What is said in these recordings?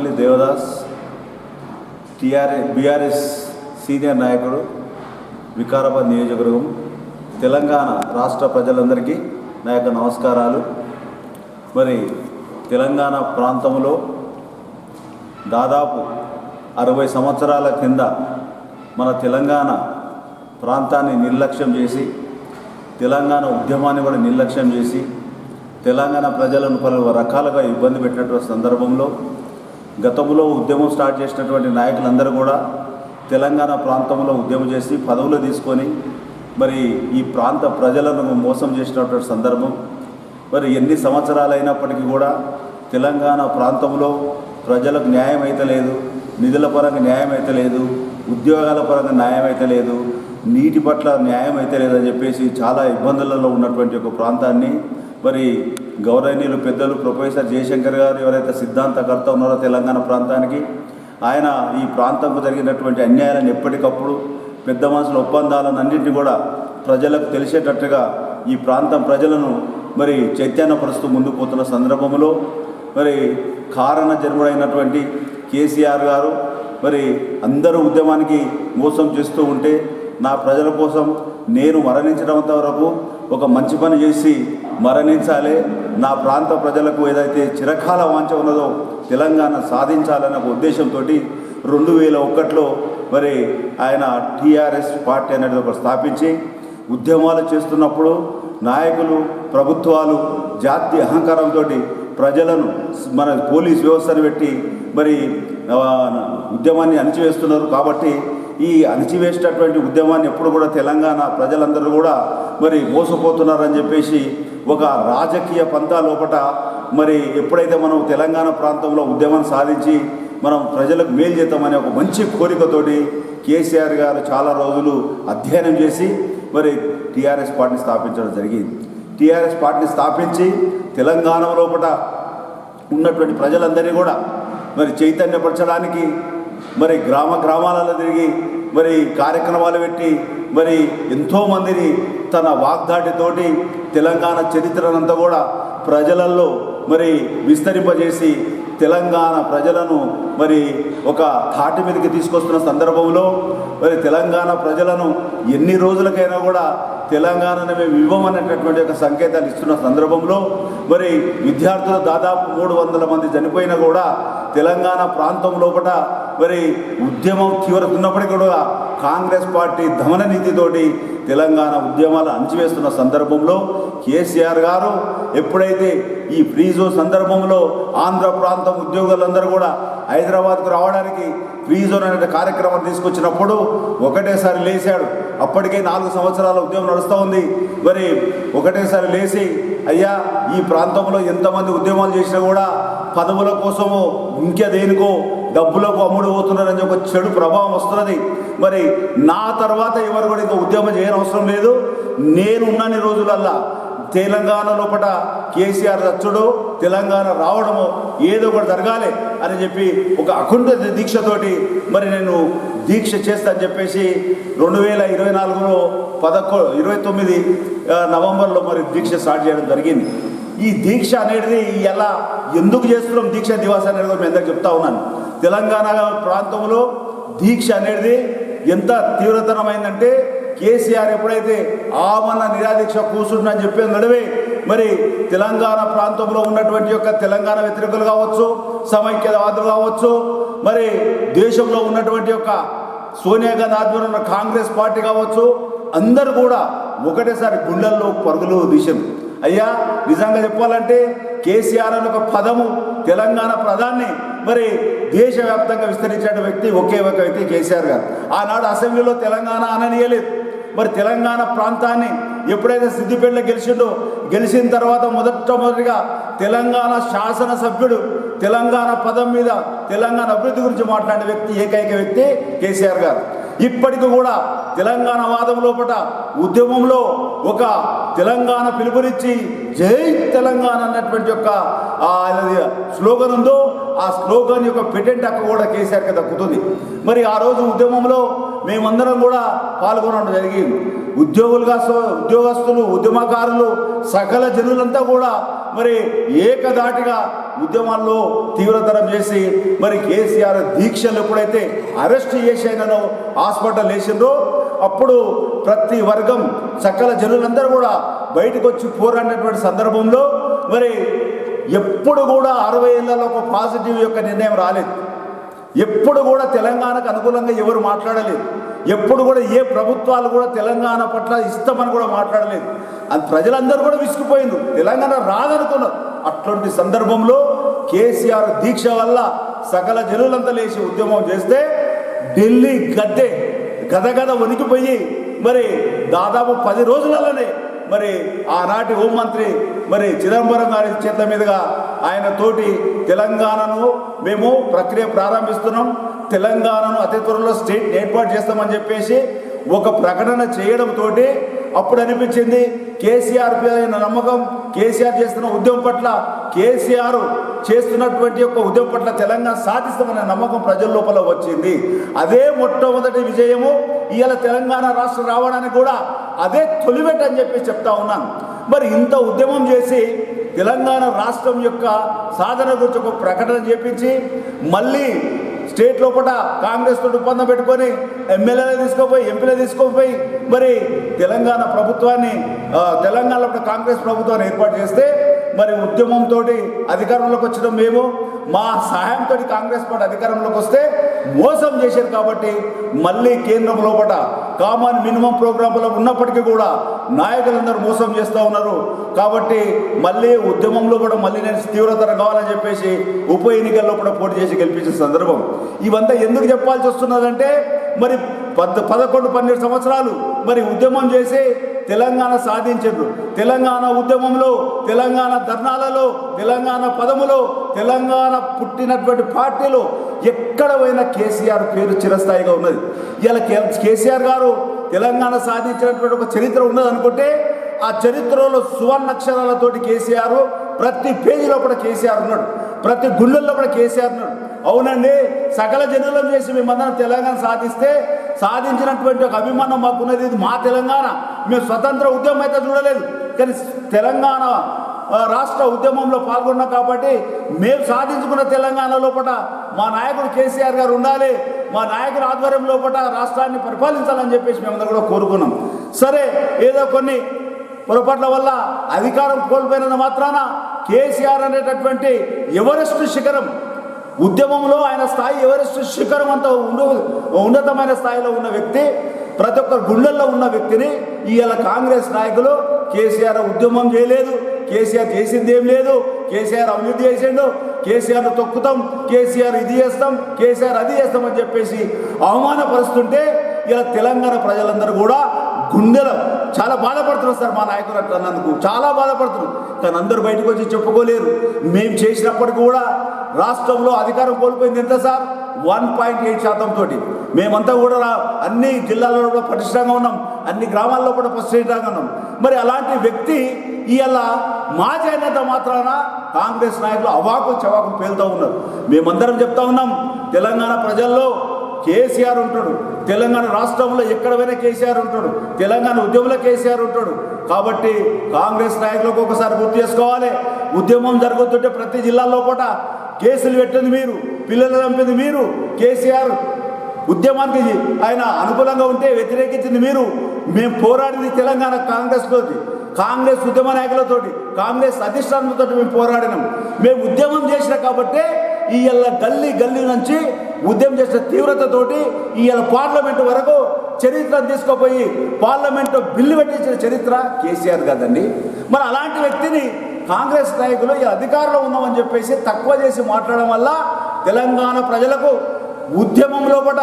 Rachamalli Devadas TRS BRS senior నాయకుడు వికారాబాద్ నియోజకవర్గం తెలంగాణ రాష్ట్ర ప్రజలందరికీ నా యొక్క నమస్కారాలు. మరి తెలంగాణ ప్రాంతంలో దాదాపు అరవై సంవత్సరాల కింద మన తెలంగాణ ప్రాంతాన్ని నిర్లక్ష్యం చేసి తెలంగాణ ఉద్యమాన్ని కూడా నిర్లక్ష్యం చేసి తెలంగాణ ప్రజలను పలు రకాలుగా ఇబ్బంది పెట్టినటువంటి సందర్భంలో గతంలో ఉద్యమం స్టార్ట్ చేసినటువంటి నాయకులందరూ కూడా తెలంగాణ ప్రాంతంలో ఉద్యమం చేసి పదవులు తీసుకొని మరి ఈ ప్రాంత ప్రజలను మోసం చేసినటువంటి సందర్భం. మరి ఎన్ని సంవత్సరాలైనప్పటికీ కూడా తెలంగాణ ప్రాంతంలో ప్రజలకు న్యాయం అయితే లేదు నిధుల పరంగా న్యాయం అయితే లేదు ఉద్యోగాల పరంగా న్యాయం అయితే లేదు నీటి పట్ల న్యాయం అయితే లేదని చెప్పేసి చాలా ఇబ్బందులలో ఉన్నటువంటి ఒక ప్రాంతాన్ని మరి గౌరవనీయులు పెద్దలు ప్రొఫెసర్ జయశంకర్ గారు ఎవరైతే సిద్ధాంతకర్త ఉన్నారో తెలంగాణ ప్రాంతానికి ఆయన ఈ ప్రాంతంకు జరిగినటువంటి అన్యాయాలను ఎప్పటికప్పుడు పెద్ద మనుషుల ఒప్పందాలను అన్నింటినీ కూడా ప్రజలకు తెలిసేటట్టుగా ఈ ప్రాంతం ప్రజలను మరి చైతన్యపరుస్తూ ముందుకు పోతున్న సందర్భంలో మరి కారణ జన్ముడైనటువంటి కేసీఆర్ గారు మరి అందరూ ఉద్యమానికి మోసం చేస్తూ ఉంటే నా ప్రజల కోసం నేను మరణించడంత వరకు ఒక మంచి పని చేసి మరణించాలి. నా ప్రాంత ప్రజలకు ఏదైతే చిరకాల వాంఛ ఉన్నదో తెలంగాణ సాధించాలనే ఒక ఉద్దేశంతో రెండు వేల ఒకటిలో మరి ఆయన టీఆర్ఎస్ పార్టీ అనేది ఒకటి స్థాపించి ఉద్యమాలు చేస్తున్నప్పుడు నాయకులు ప్రభుత్వాలు జాతి అహంకారంతో ప్రజలను మన పోలీస్ వ్యవస్థను పెట్టి మరి ఉద్యమాన్ని అణిచివేస్తున్నారు. కాబట్టి ఈ అణిచివేసేటటువంటి ఉద్యమాన్ని ఎప్పుడు కూడా తెలంగాణ ప్రజలందరూ కూడా మరి మోసపోతున్నారని చెప్పేసి ఒక రాజకీయ పంతా లోపట మరి ఎప్పుడైతే మనం తెలంగాణ ప్రాంతంలో ఉద్యమం సాధించి మనం ప్రజలకు మేలు చేద్దామనే ఒక మంచి కోరికతోటి కేసీఆర్ గారు చాలా రోజులు అధ్యయనం చేసి మరి టీఆర్ఎస్ పార్టీని స్థాపించడం జరిగింది. టీఆర్ఎస్ పార్టీని స్థాపించి తెలంగాణ లోపట ఉన్నటువంటి ప్రజలందరినీ కూడా మరి చైతన్యపరచడానికి మరి గ్రామ గ్రామాలలో తిరిగి మరి కార్యక్రమాలు పెట్టి మరి ఎంతోమందిని తన వాగ్దాటితోటి తెలంగాణ చరిత్రనంతా కూడా ప్రజలలో మరి విస్తరింపజేసి తెలంగాణ ప్రజలను మరి ఒక తాటి మీదకి తీసుకొస్తున్న సందర్భంలో మరి తెలంగాణ ప్రజలను ఎన్ని రోజులకైనా కూడా తెలంగాణను మేము ఇవ్వమనేటటువంటి ఒక సంకేతాలు ఇస్తున్న సందర్భంలో మరి విద్యార్థులు దాదాపు మూడు వందల మంది చనిపోయినా కూడా తెలంగాణ ప్రాంతం లోపల మరి ఉద్యమం తీవ్రత ఉన్నప్పటికీ కూడా కాంగ్రెస్ పార్టీ దమన నీతితోటి తెలంగాణ ఉద్యమాలు అణచివేస్తున్న సందర్భంలో కేసీఆర్ గారు ఎప్పుడైతే ఈ ఫ్రీజో సందర్భంలో ఆంధ్ర ప్రాంతం ఉద్యోగులందరూ కూడా హైదరాబాద్కు రావడానికి ఫ్రీ జోన్ అనే కార్యక్రమం తీసుకొచ్చినప్పుడు ఒకటేసారి లేచాడు. అప్పటికే నాలుగు సంవత్సరాల ఉద్యమం నడుస్తూ ఉంది. మరి ఒకటేసారి లేచి అయ్యా ఈ ప్రాంతంలో ఎంతమంది ఉద్యమాలు చేసినా కూడా పదవుల కోసమో ఇంకా దేనికో డబ్బులకు అమ్ముడు పోతున్నారని ఒక చెడు ప్రభావం వస్తున్నది. మరి నా తర్వాత ఎవరు కూడా ఇంకా ఉద్యమం చేయని అవసరం లేదు. నేను ఉన్నన్ని రోజులల్లా తెలంగాణ లోపల కేసీఆర్ వచ్చుడు తెలంగాణ రావడము ఏదో ఒకటి జరగాలి అని చెప్పి ఒక అఖండ దీక్షతోటి మరి నేను దీక్ష చేస్తాను చెప్పేసి రెండు వేల ఇరవై నాలుగులో పదకొ ఇరవై తొమ్మిది నవంబర్లో మరి దీక్ష స్టార్ట్ చేయడం జరిగింది. ఈ దీక్ష అనేది ఎలా ఎందుకు చేస్తున్నాం దీక్ష దివాస్ అనేది మీ అందరికి చెప్తా ఉన్నాను. తెలంగాణ ప్రాంతంలో దీక్ష అనేది ఎంత తీవ్రతరమైందంటే కేసీఆర్ ఎప్పుడైతే ఆమన్న నిరాదీక్ష కూర్చుంటుందని చెప్పే నడువే మరి తెలంగాణ ప్రాంతంలో ఉన్నటువంటి యొక్క తెలంగాణ వ్యతిరేకులు కావచ్చు సమైక్యవాదులు కావచ్చు మరి దేశంలో ఉన్నటువంటి యొక్క సోనియా గాంధీ ఆధ్వర్యంలో కాంగ్రెస్ పార్టీ కావచ్చు అందరూ కూడా ఒకటేసారి గుండెల్లో పరుగులు తీశారు అయ్యా నిజంగా చెప్పాలంటే కేసీఆర్ అనే ఒక పదము తెలంగాణ ప్రధాన్ని మరి దేశవ్యాప్తంగా విస్తరించిన వ్యక్తి ఒకే ఒక వ్యక్తి కేసీఆర్ గారు. ఆనాడు అసెంబ్లీలో తెలంగాణ అననీయలేదు. మరి తెలంగాణ ప్రాంతాన్ని ఎప్పుడైతే సిద్దిపేటలో గెలిచిండో గెలిచిన తర్వాత మొదటమొదటిగా తెలంగాణ శాసనసభ్యుడు తెలంగాణ పదం మీద తెలంగాణ అభివృద్ధి గురించి మాట్లాడిన వ్యక్తి ఏకైక వ్యక్తి కేసీఆర్ గారు. ఇప్పటికి కూడా తెలంగాణ వాదం లోపల ఉద్యమంలో ఒక తెలంగాణ పిలుపునిచ్చి జై తెలంగాణ అన్నటువంటి యొక్క ఆ స్లోగన్ ఉందో ఆ స్లోగన్ యొక్క పెటెంట్ అక్క కూడా కేసీఆర్కి దక్కుతుంది. మరి ఆ రోజు ఉద్యమంలో మేమందరం కూడా పాల్గొనడం జరిగింది. ఉద్యోగులుగా ఉద్యోగస్తులు ఉద్యమకారులు సకల జనులంతా కూడా మరి ఏకదాటిగా ఉద్యమాల్లో తీవ్రతరం చేసి మరి కేసీఆర్ దీక్షలు ఎప్పుడైతే అరెస్ట్ చేసి ఆయనను హాస్పిటల్ వేసిండ్రో అప్పుడు ప్రతి వర్గం సకల జనులందరూ కూడా బయటకు వచ్చి పోరాడినటువంటి సందర్భంలో మరి ఎప్పుడు కూడా అరవై ఏళ్ళలో ఒక పాజిటివ్ యొక్క నిర్ణయం రాలేదు. ఎప్పుడు కూడా తెలంగాణకు అనుకూలంగా ఎవరు మాట్లాడలేదు. ఎప్పుడు కూడా ఏ ప్రభుత్వాలు కూడా తెలంగాణ పట్ల ఇష్టమని కూడా మాట్లాడలేదు. అది ప్రజలందరూ కూడా విసుకుపోయింది తెలంగాణ రాదనుకున్నారు. అటువంటి సందర్భంలో కేసీఆర్ దీక్ష వల్ల సకల జనులంతా లేచి ఉద్యమం చేస్తే ఢిల్లీ గద్దె గదగద వణికిపోయి మరి దాదాపు పది రోజులలోనే మరి ఆనాటి హోంమంత్రి మరి చిదంబరం గారి చేతుల మీదుగా ఆయన తోటి తెలంగాణను మేము ప్రక్రియ ప్రారంభిస్తున్నాం. తెలంగాణను అతి త్వరలో స్టేట్ ఏర్పాటు చేస్తామని చెప్పేసి ఒక ప్రకటన చేయడంతో అప్పుడు అనిపించింది. కేసీఆర్ పైన నమ్మకం కేసీఆర్ చేస్తున్న ఉద్యమం పట్ల కేసీఆర్ చేస్తున్నటువంటి యొక్క ఉద్యమం పట్ల తెలంగాణ సాధిస్తామనే నమ్మకం ప్రజల లోపల వచ్చింది. అదే మొట్టమొదటి విజయము ఇవాళ తెలంగాణ రాష్ట్రం రావడానికి కూడా అదే తొలిమెట్ అని చెప్పి చెప్తా ఉన్నాను. మరి ఇంత ఉద్యమం చేసి తెలంగాణ రాష్ట్రం యొక్క సాధన గురించి ఒక ప్రకటన చేపించి మళ్ళీ స్టేట్ లోపల కాంగ్రెస్ తోటి ఒప్పందం పెట్టుకొని ఎమ్మెల్యేలు తీసుకోపోయి ఎంపీలు తీసుకోపోయి మరి తెలంగాణ ప్రభుత్వాన్ని తెలంగాణలో కాంగ్రెస్ ప్రభుత్వాన్ని ఏర్పాటు చేస్తే మరి ఉద్యమంతో అధికారంలోకి వచ్చడం మేము మా సహాయంతో కాంగ్రెస్ పార్టీ అధికారంలోకి వస్తే మోసం చేశారు కాబట్టి మళ్ళీ కేంద్రం లోపల కామన్ మినిమం ప్రోగ్రాంలో ఉన్నప్పటికీ కూడా నాయకులందరూ మోసం చేస్తూ ఉన్నారు. కాబట్టి మళ్ళీ ఉద్యమంలో కూడా మళ్ళీ నేను తీవ్రతర కావాలని చెప్పేసి ఉప ఎన్నికల్లో కూడా పోటీ చేసి గెలిపించిన సందర్భం. ఇవంతా ఎందుకు చెప్పాల్సి వస్తున్నదంటే మరి పద్ పదకొండు పన్నెండు సంవత్సరాలు మరి ఉద్యమం చేసి తెలంగాణ సాధించారు తెలంగాణ ఉద్యమంలో తెలంగాణ ధర్నాలలో తెలంగాణ పదములో తెలంగాణ పుట్టినటువంటి పార్టీలో ఎక్కడ పోయినా కేసీఆర్ పేరు చిరస్థాయిగా ఉన్నది. ఇలా కేసీఆర్ గారు తెలంగాణ సాధించినటువంటి ఒక చరిత్ర ఉన్నది అనుకుంటే ఆ చరిత్రలో సువర్ణక్షరాలతోటి కేసీఆర్ ప్రతి పేజీలో కూడా కేసీఆర్ ఉన్నాడు. ప్రతి గుళ్ళల్లో కూడా కేసీఆర్ ఉన్నాడు. అవునండి సకల జనులను చేసి మేమందరం తెలంగాణ సాధిస్తే సాధించినటువంటి ఒక అభిమానం మాకున్నది ఇది మా తెలంగాణ. మేము స్వతంత్ర ఉద్యమం అయితే చూడలేదు. కానీ తెలంగాణ రాష్ట్ర ఉద్యమంలో పాల్గొన్నాం కాబట్టి మేము సాధించుకున్న తెలంగాణ లోపల మా నాయకుడు కేసీఆర్ గారు ఉండాలి మా నాయకుడు ఆధ్వర్యం లోపల రాష్ట్రాన్ని పరిపాలించాలని చెప్పేసి మేమందరం కూడా కోరుకున్నాం. సరే ఏదో కొన్ని పొరపాట్ల వల్ల అధికారం కోల్పోయినంత మాత్రాన కేసీఆర్ అనేటటువంటి ఎవరెస్ట్ శిఖరం ఉద్యమంలో ఆయన స్థాయి ఎవరెస్ట్ శిఖరం అంత ఉన్నతమైన స్థాయిలో ఉన్న వ్యక్తి ప్రతి ఒక్క గుండెల్లో ఉన్న వ్యక్తిని ఇవాళ కాంగ్రెస్ నాయకులు కేసీఆర్ ఉద్యమం చేయలేదు కేసీఆర్ చేసింది ఏం లేదు కేసీఆర్ అభివృద్ధి చేసిండు కేసీఆర్ తొక్కుతాం కేసీఆర్ ఇది చేస్తాం కేసీఆర్ అది చేస్తామని చెప్పేసి అవమానపరుస్తుంటే ఇలా తెలంగాణ ప్రజలందరూ కూడా గుండెలు చాలా బాధపడుతున్నారు సార్ మా నాయకులు అట్లా అన్నందుకు చాలా బాధపడుతున్నారు. కానీ అందరూ బయటకు వచ్చి చెప్పుకోలేరు. మేము చేసినప్పటికీ కూడా రాష్ట్రంలో అధికారం కోల్పోయింది ఎంత సార్? వన్ పాయింట్ ఎయిట్ శాతం తోటి. మేమంతా కూడా రా- అన్ని జిల్లాల్లో కూడా పటిష్టంగా ఉన్నాం. అన్ని గ్రామాల్లో కూడా పటిష్టంగా ఉన్నాం. మరి అలాంటి వ్యక్తి ఇవాళ మాజీ అయినంత మాత్రాన కాంగ్రెస్ నాయకులు అవాకు చవాకు పేలుతూ ఉన్నారు. మేమందరం చెప్తా ఉన్నాం తెలంగాణ ప్రజల్లో కేసీఆర్ ఉంటాడు. తెలంగాణ రాష్ట్రంలో ఎక్కడ పోయినా కేసీఆర్ ఉంటాడు. తెలంగాణ ఉద్యమంలో కేసీఆర్ ఉంటాడు. కాబట్టి కాంగ్రెస్ నాయకులకు ఒకసారి గుర్తు చేసుకోవాలి. ఉద్యమం జరుగుతుంటే ప్రతి జిల్లాలో కూడా కేసులు పెట్టింది మీరు పిల్లలు చంపింది మీరు కేసీఆర్ ఉద్యమానికి ఆయన అనుకూలంగా ఉంటే వ్యతిరేకించింది మీరు. మేము పోరాడింది తెలంగాణ కాంగ్రెస్ తోటి కాంగ్రెస్ ఉద్యమ నాయకులతోటి కాంగ్రెస్ అధిష్టానంతో మేము పోరాడినాం. మేము ఉద్యమం చేసిన కాబట్టే ఇవాళ గల్లీ గల్లీ నుంచి ఉద్యమం చేసిన తీవ్రతతోటి ఇవాళ పార్లమెంటు వరకు చరిత్రను తీసుకుపోయి పార్లమెంటు బిల్లు పెట్టించిన చరిత్ర కేసీఆర్ కదండి మరి అలాంటి వ్యక్తిని కాంగ్రెస్ నాయకులు ఈ అధికారంలో ఉన్నామని చెప్పేసి తక్కువ చేసి మాట్లాడడం వల్ల తెలంగాణ ప్రజలకు ఉద్యమం లోపల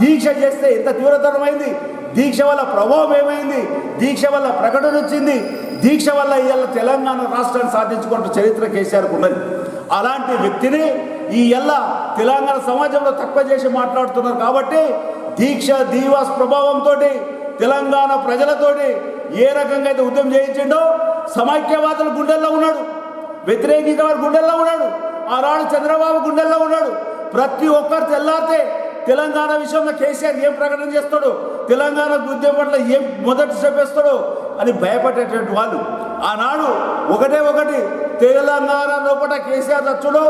దీక్ష చేస్తే ఎంత తీవ్రతరమైంది? దీక్ష వల్ల ప్రభావం ఏమైంది? దీక్ష వల్ల ప్రకటన వచ్చింది? దీక్ష వల్ల ఇవాళ తెలంగాణ రాష్ట్రాన్ని సాధించుకుంటూ చరిత్ర కేసీఆర్కు ఉన్నది. అలాంటి వ్యక్తిని ఈ ఎల్ల తెలంగాణ సమాజంలో తక్కువ చేసి మాట్లాడుతున్నారు కాబట్టి దీక్ష దీవాస్ ప్రభావంతో తెలంగాణ ప్రజలతోటి ఏ రకంగా అయితే ఉద్యమం చేయించిండో సమైక్యవాదుల గుండెల్లో ఉన్నాడు. వ్యతిరేకించిన వాడు గుండెల్లో ఉన్నాడు. ఆనాడు చంద్రబాబు గుండెల్లో ఉన్నాడు. ప్రతి ఒక్కరు తెల్లారితే తెలంగాణ విషయంలో కేసీఆర్ ఏం ప్రకటన చేస్తాడు? తెలంగాణ ఉద్యమం పట్ల ఏం మొదటి స్టెప్ వేస్తాడు అని భయపడేటువంటి వాళ్ళు. ఆనాడు ఒకటే ఒకటి తెలంగాణ లోపల కేసీఆర్ వచ్చుడు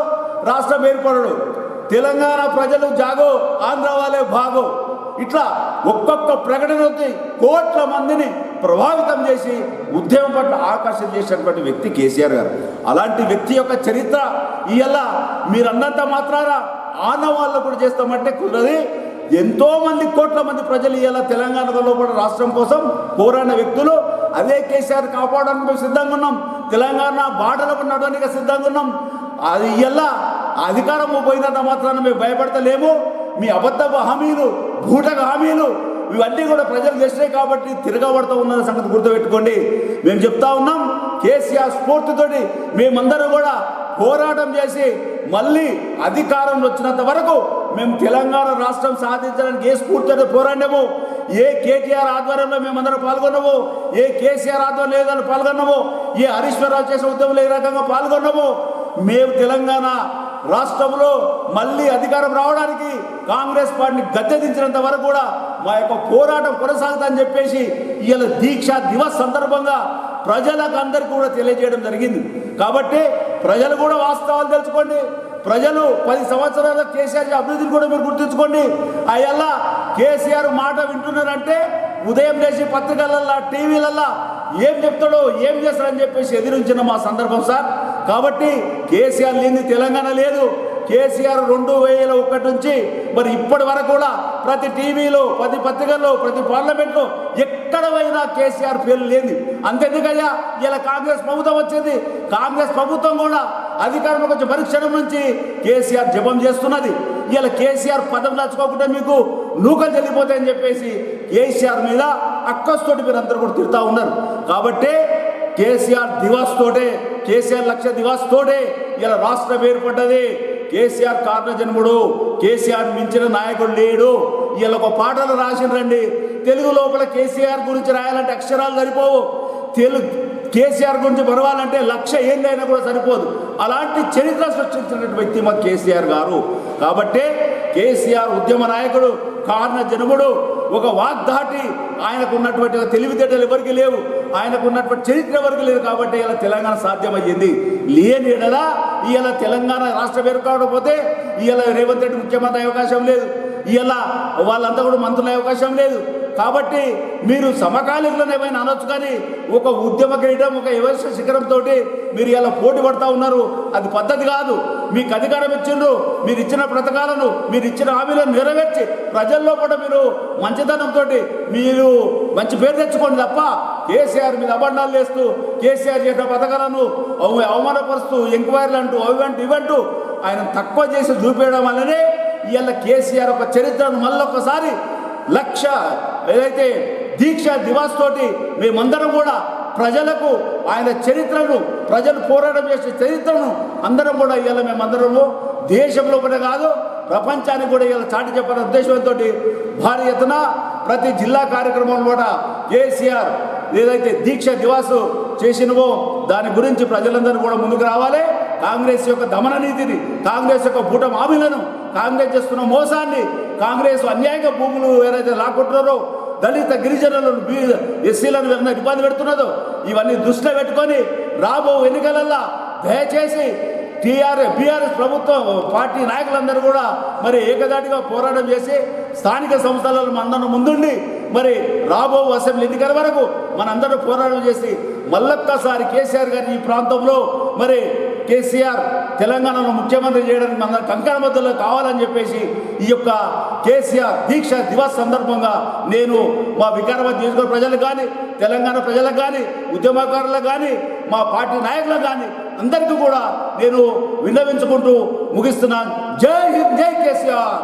రాష్ట్రం ఏర్పడడు. తెలంగాణ ప్రజలు జాగో ఆంధ్ర వాళ్ళే భాగో. ఇట్లా ఒక్కొక్క ప్రకటన వచ్చి కోట్ల మందిని ప్రభావితం చేసి ఉద్యమం పట్ల ఆకర్షణ చేసినటువంటి వ్యక్తి కేసీఆర్ గారు. అలాంటి వ్యక్తి యొక్క చరిత్ర ఇవాళ మీరన్నంత మాత్రాన ఆనవాళ్ళు కూడా చేస్తామంటే కుదరది. ఎంతో మంది కోట్ల మంది ప్రజలు ఇవాళ తెలంగాణలో కూడా రాష్ట్రం కోసం పోరాడిన వ్యక్తులు. అదే కేసీఆర్ కాపాడడానికి మేము సిద్ధంగా ఉన్నాం. తెలంగాణ బాటలకు నడవడానికి సిద్ధంగా ఉన్నాం. అది ఇలా అధికారం పోయినంత మాత్రాన మేము భయపడతలేము. మీ అబద్ధపు హామీలు భూటక హామీలు ఇవన్నీ కూడా ప్రజలు చేసినాయి కాబట్టి తిరగబడుతూ ఉన్న సంగతి గుర్తుపెట్టుకోండి. మేము చెప్తా ఉన్నాం కేసీఆర్ స్ఫూర్తితోటి మేమందరూ కూడా పోరాటం చేసి మళ్ళీ అధికారంలో వచ్చినంత వరకు మేము తెలంగాణ రాష్ట్రం సాధించడానికి ఏ స్ఫూర్తితో పోరాడాము ఏ కేటీఆర్ ఆధ్వర్యంలో మేమందరం పాల్గొన్నాము ఏ కేసీఆర్ ఆధ్వర్యం ఏదైనా పాల్గొన్నాము ఏ హరీశ్వరరావు చేసిన ఉద్యమంలో ఏ రకంగా పాల్గొన్నాము మేము తెలంగాణ రాష్ట్రంలో మళ్ళీ అధికారం రావడానికి కాంగ్రెస్ పార్టీని గద్దెదించినంత వరకు కూడా మా యొక్క పోరాటం కొనసాగుతుందని చెప్పేసి ఇవాళ దీక్ష దివస్ సందర్భంగా ప్రజలకు అందరికీ కూడా తెలియజేయడం జరిగింది. కాబట్టి ప్రజలు కూడా వాస్తవాలు తెలుసుకోండి. ప్రజలు పది సంవత్సరాల కేసీఆర్ అభివృద్ధిని కూడా మీరు గుర్తుంచుకోండి. అయ్యల్లా కేసీఆర్ మాట వింటున్నారంటే ఉదయం లేచి పత్రికలల్లా టీవీలల్లా ఏం చెప్తాడో ఏం చేస్తాడని చెప్పేసి ఎదిరించిన మా సందర్భం సార్. కాబట్టి కేసీఆర్ లేని తెలంగాణ లేదు. కేసీఆర్ రెండు వేల ఒకటి నుంచి మరి ఇప్పటి వరకు కూడా ప్రతి టీవీలో ప్రతి పత్రికల్లో ప్రతి పార్లమెంట్లో ఎక్కడ పోయినా కేసీఆర్ పేరు లేని అంతెందుకయ్యా ఇలా కాంగ్రెస్ ప్రభుత్వం వచ్చింది. కాంగ్రెస్ ప్రభుత్వం కూడా అధికారంలోకి వచ్చే పరీక్షణం నుంచి కేసీఆర్ జపం చేస్తున్నది. ఇలా కేసీఆర్ పదం నచ్చుకోకుండా మీకు నూకలు చెల్లిపోతాయని చెప్పేసి కేసీఆర్ మీద అక్కస్తోటి మీరు అందరూ కూడా తిరుగుతూ ఉన్నారు. కాబట్టి కేసీఆర్ దివాస్ తోటే కేసీఆర్ లక్ష్య దివాస్ తోటే ఇలా రాష్ట్రం ఏర్పడ్డది. కేసీఆర్ కారణజన్ముడు కేసీఆర్ మించిన నాయకుడు లేడు. ఇలా ఒక పాటలు రాసిండ్రండి తెలుగు లోపల కేసీఆర్ గురించి రాయాలంటే అక్షరాలు సరిపోవు. తెలుగు కేసీఆర్ గురించి పర్వాలంటే లక్ష ఏందైనా కూడా సరిపోదు. అలాంటి చరిత్ర సృష్టించినటువంటి వ్యక్తి మా కేసీఆర్ గారు. కాబట్టి కేసీఆర్ ఉద్యమ నాయకుడు కారణ జనముడు ఒక వాగ్దాటి ఆయనకు ఉన్నటువంటి తెలివితేటలు ఎవరికి లేవు. ఆయనకు ఉన్నటువంటి చరిత్ర ఎవరికి లేదు కాబట్టి ఇలా తెలంగాణ సాధ్యమయ్యింది. లేని ఎడలా ఇలా తెలంగాణ రాష్ట్రం ఏర్పడకపోతే ఇలా రేవంత్ రెడ్డి ముఖ్యమంత్రి అవకాశం లేదు. ఇలా వాళ్ళంతా కూడా మంత్రులు అవకాశం లేదు. కాబట్టి మీరు సమకాలీకులను ఏమైనా అనొచ్చు కానీ ఒక ఉద్యమ గ్రీటం ఒక ఎవరి శిఖరంతో మీరు ఇలా పోటీ పడతా ఉన్నారు. అది పద్ధతి కాదు. మీకు అధికారం ఇచ్చిండ్రు మీరు ఇచ్చిన పథకాలను మీరు ఇచ్చిన హామీలను నెరవేర్చి ప్రజల్లో కూడా మీరు మంచితనంతో మీరు మంచి పేరు తెచ్చుకోండి తప్ప కేసీఆర్ మీద అబండాలు వేస్తూ కేసీఆర్ చేసిన పథకాలను అవమానపరుస్తూ ఎంక్వైరీలు అంటూ అవంటూ ఇవంటూ ఆయన తక్కువ చేసి చూపించడం వల్లనే ఇవాళ కేసీఆర్ ఒక చరిత్రను మళ్ళొకసారి లక్ష ఏదైతే దీక్ష దివాస్ తోటి మేమందరం కూడా ప్రజలకు ఆయన చరిత్రను ప్రజలు పోరాటం చేసే చరిత్రను అందరం కూడా ఇవాళ మేమందరము. దేశంలో కూడా కాదు ప్రపంచానికి కూడా ఇలా చాటి చెప్పాలనే ఉద్దేశంతో భారీ ఎత్తున ప్రతి జిల్లా కార్యక్రమం కూడా కేసీఆర్ ఏదైతే దీక్ష దివాసు చేసినవో దాని గురించి ప్రజలందరూ కూడా ముందుకు రావాలి. కాంగ్రెస్ యొక్క దమన నీతిని కాంగ్రెస్ యొక్క బూట హామీలను కాంగ్రెస్ చేస్తున్న మోసాన్ని కాంగ్రెస్ అన్యాయంగా భూములు ఏదైతే లాక్కుంటున్నారో దళిత గిరిజనులను ఎస్సీలను ఏదైనా ఇబ్బంది పెడుతున్నదో ఇవన్నీ దృష్టిలో పెట్టుకొని రాబో ఎన్నికలల్లా దయచేసి టీఆర్ఎస్ బీఆర్ఎస్ ప్రభుత్వం పార్టీ నాయకులందరూ కూడా మరి ఏకదాటిగా పోరాటం చేసి స్థానిక సంస్థలలో మనందరం ముందుండి మరి రాబో అసెంబ్లీ ఎన్నికల వరకు మనందరూ పోరాటం చేసి మళ్ళొక్కసారి కేసీఆర్ గారి ఈ ప్రాంతంలో మరి కేసీఆర్ తెలంగాణలో ముఖ్యమంత్రి చేయడానికి మన కంకణ మధ్యలో కావాలని చెప్పేసి ఈ యొక్క కేసీఆర్ దీక్ష దివస్ సందర్భంగా నేను మా వికారాబాద్ నియోజకవర్గ ప్రజలకు కానీ తెలంగాణ ప్రజలకు కానీ ఉద్యమకారులకు కానీ మా పార్టీ నాయకులకు కానీ అందరికీ కూడా నేను విన్నవించుకుంటూ ముగిస్తున్నాను. జై హింద్ జై కేసీఆర్!